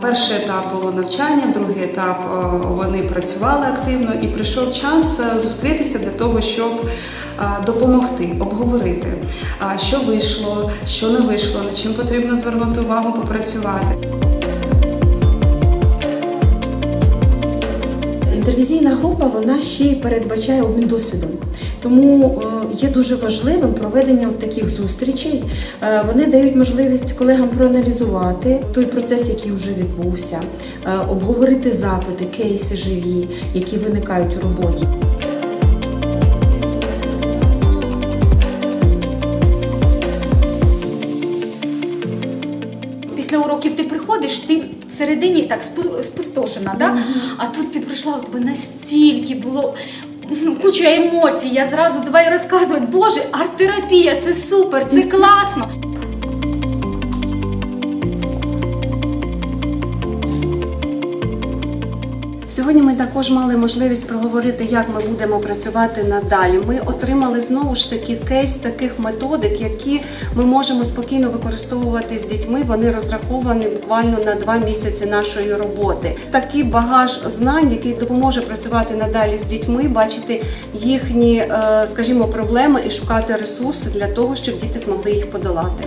Перший етап було навчання, другий етап е, вони працювали активно і прийшов час е, зустрітися для того, щоб е, допомогти, обговорити, що вийшло, що не вийшло, над чим потрібно звернути увагу, попрацювати. Інтервізійна група вона ще й передбачає обмін досвідом. Тому е, є дуже важливим проведення от таких зустрічей. Е, Вони дають можливість колегам проаналізувати той процес, який вже відбувся, е, обговорити запити, кейси живі, які виникають у роботі. Після уроків ти приходиш, ти всередині так спу- спустошена, да? а тут ти прийшла, у тебе настільки було ну, куча емоцій. Я зразу давай розказувати, Боже, арт-терапія, це супер, це класно. Сьогодні ми також мали можливість проговорити, як ми будемо працювати надалі. Ми отримали знову ж таки кейс таких методик, які ми можемо спокійно використовувати з дітьми. Вони розраховані буквально на два місяці нашої роботи. Такий багаж знань, який допоможе працювати надалі з дітьми, бачити їхні, е, скажімо, проблеми і шукати ресурси для того, щоб діти змогли їх подолати.